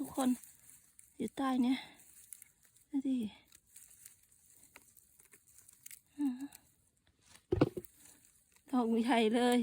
ทุกคนอยู่ใต้เนี่ยนี่ดิอืมดอกใหญ่เลย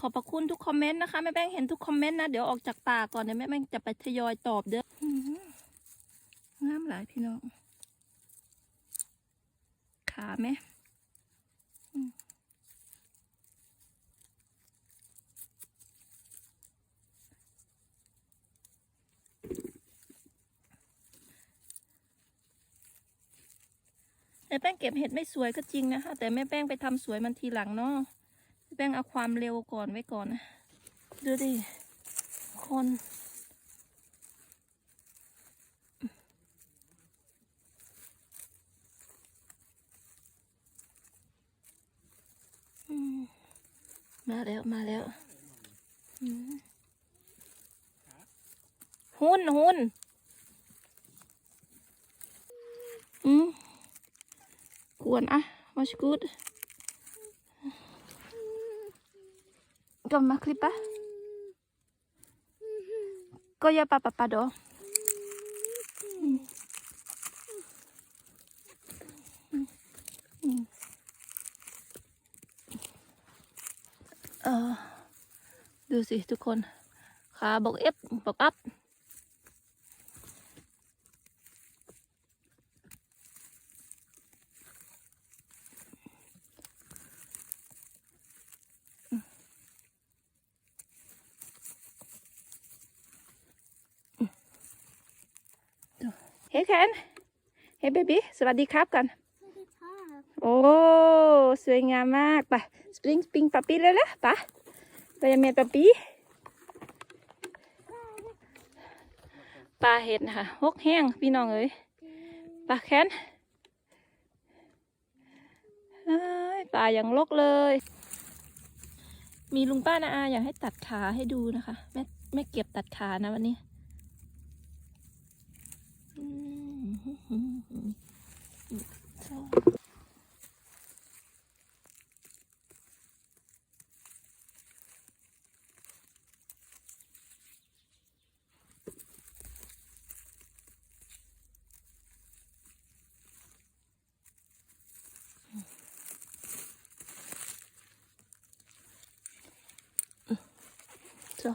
ขอบพระคุณทุกคอมเมนต์นะคะแม่แป้งเห็นทุกคอมเมนต์นะเดี๋ยวออกจากป่าก่อนเดี๋ยวแม่แป้งจะไปทยอยตอบเด้องามหลายพี่น้อง ขาไหมแม่แป้งเก็บเห็ดไม่สวยก็จริงนะคะ แต่แม่แป้งไปทำสวยมันทีหลังเนาะแม่แป้งเอาความเร็วก่อนไว้ก่อนนะ ดูดิคน มาแล้วมาแล้วหุ่นหุ่นอืมกวนอะมาชกูดก็มาคลิปปะก็อย่าปะปะปะดอมอืมอืม เออ ดูสิทุกคน ขาบอกเอฟบอกอัพเฮ้แคนเฮ้เบบี้สวัสดีครับกันโอ้ สวยงามมากไปสปริงสปริงปะปีเลยละปะ ไปยังเมปะปีปลาเห็ดนะคะหกแห้งพี่น้องเอ้ยปลาแค้นปลาอย่างลกเลย มีลุงป้านาอาอยากให้ตัดขาให้ดูนะคะแม่แม่เก็บตัดขานะวันนี้อืมชอบ จ้ะ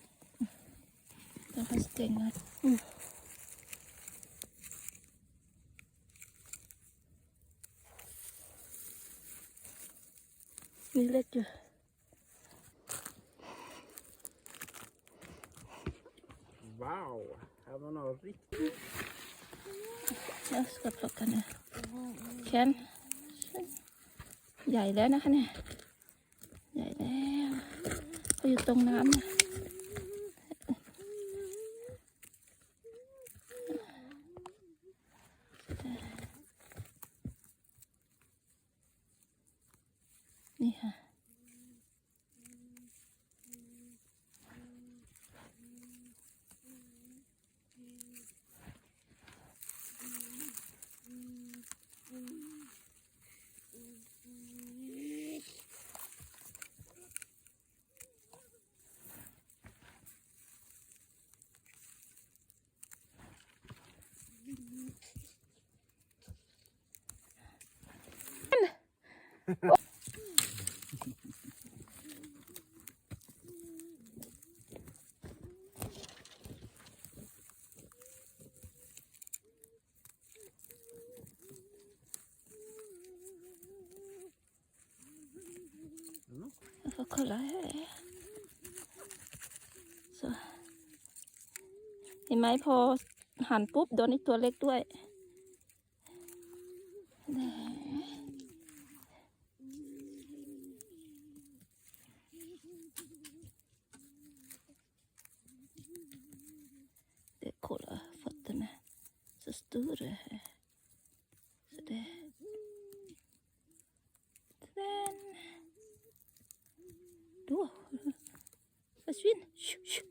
så Mm, Ken du s- du jättesvårt för mamma Jätte. Okej, Visa. jag visar dig Ja, fina då. Jag måste vara med sen va? Jag får stänga mm. Vi lägger Wow! Här var något riktigt. Jag ska plocka nu. Ken. ใหญ่แล้วนะคะเนี่ย ใหญ่แล้ว ก็อยู่ตรงน้ำนะ Jag får kolla här. Så. เห็นไหมพอหันปุ๊บโดนอีกตัวเล็กด้วย större här. Så det. Den. Då. Försvinn. Tju, tju.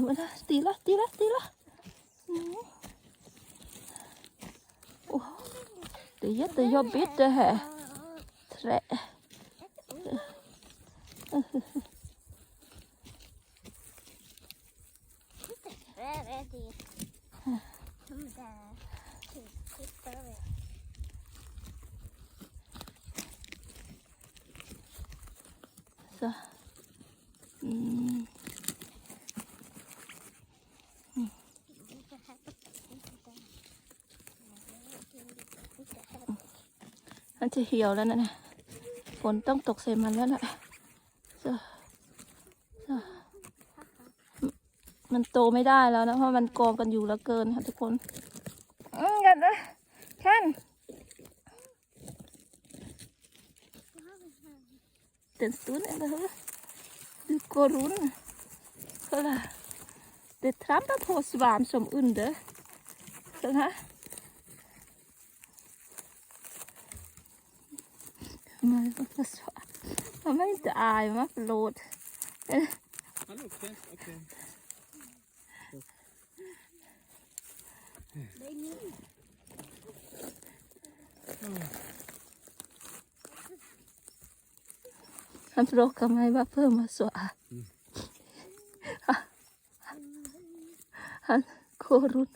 Nämen, stilla, stilla, stilla. Mm. Oh. Det är jättejobbigt det här. Trä. Så. Mm. จะเหี่ยวแล้วนะเนี่ยฝนต้องตกใส่มันแล้วนะจะมันโตไม่ได้แล้วนะ เพราะมันกองกันอยู่แล้วเกินค่ะทุกคนอืมกันนะแค่น Den stund, eller hur? Du går runt. Kolla. Det trampar på svamp som under. Den här. Man, vad sa- man var inte arg, man var förlåt. Hallå, Kent. Okej. Det är min. Han frågar mig varför man så arg. Han går runt.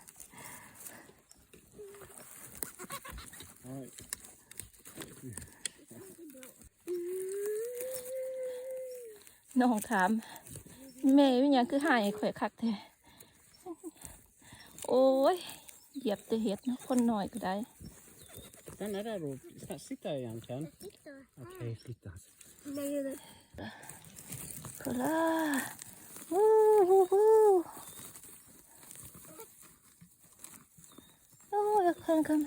น้องถามแม่เป็นหยังคือหายข่อยคักแท้โอ้ยเหยียบแต่เห็ดเนาะคนหน่อยก็ได้ Stanna där och sta- sitta igen, Ken. Titta. Okej, flytta. Nej, nej. Kolla! Woo, woo, woo. Åh, jag kan, kan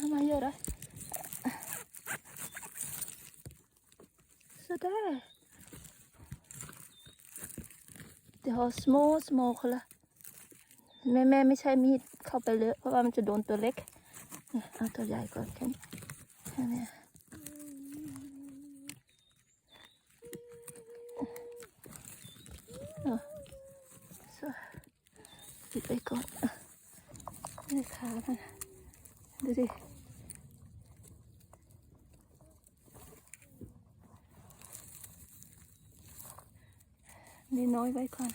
man göra. Sådär. Det har små, små, kolla. แม่แม่ไม่ใช่มีดเข้าไปเลยเพราะว่ามันจะโดนตัวเล็กเนี่ยเอาตัวใหญ่ก่อนแค่นี้แค่นี้เอาสวยปิดไปก่อนอะนี่ขามันดูดิ น้อยไว้ก่อน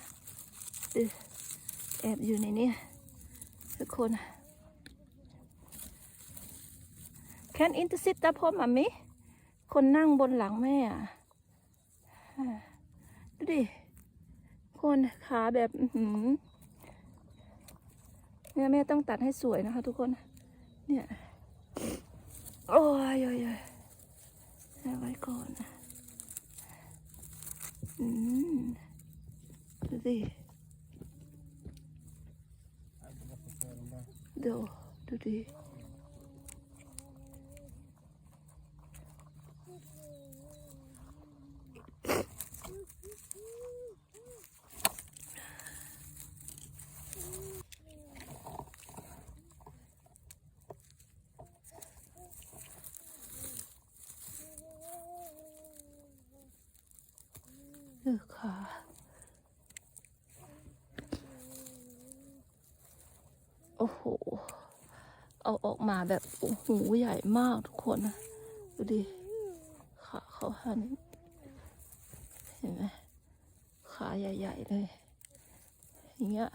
ดูแอบอยู่ในนี้ทุกคน Can inte sitta på mammi คนนั่งบนหลังแม่อะอ่าดูดิ คนขาแบบหือเนี่ยแม่ต้องตัดให้สวยนะคะ ทุกคน เนี่ย โอ้ยโอ้ยโอ้ยเอาไว้ก่อนอืม ดูดิดู อ้โห เอาออกมาแบบโอ้โหใหญ่มากทุกคนนะดูดิขาเขาหัน เห็นไหมขาใหญ่ๆเลย อย่างเงี้ย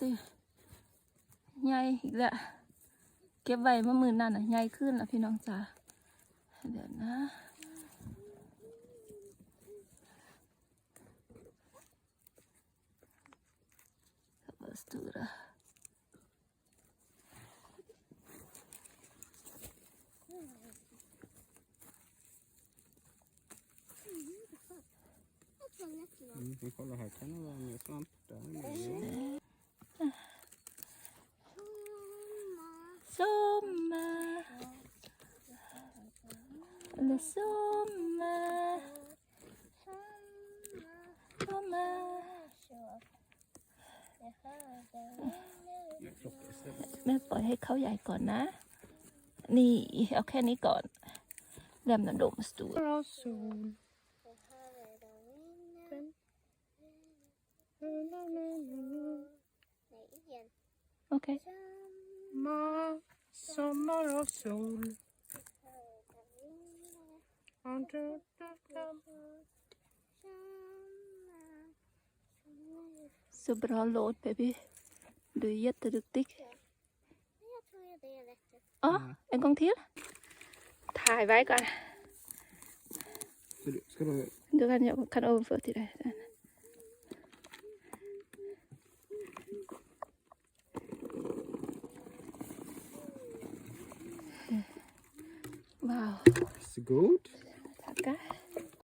ดิใหญ่อีกแล้วเก็บไว้เมื่อมือนั่นอะใหญ่ขึ้นแล้วพี่น้องจ๋าเดี๋ยวนะ Was du da? Jag tror Mm, vi kollar här kan det vara mer svamp. Där är. Sommar. Sommar. Eller sommar. ให้เขาใหญ่ก่อนนะ นี่ เอาแค่นี้ก่อนเริ่มน้ำดมสตู Bra sol. Nej, igen. โอเค Ma, sommar och sol. Och du, du, du. Så bra låt baby. Du är jätteduktig. Jag tror det är rätt. Ja, en gång till. ถ่ายไว้ก่อน Ska du, ska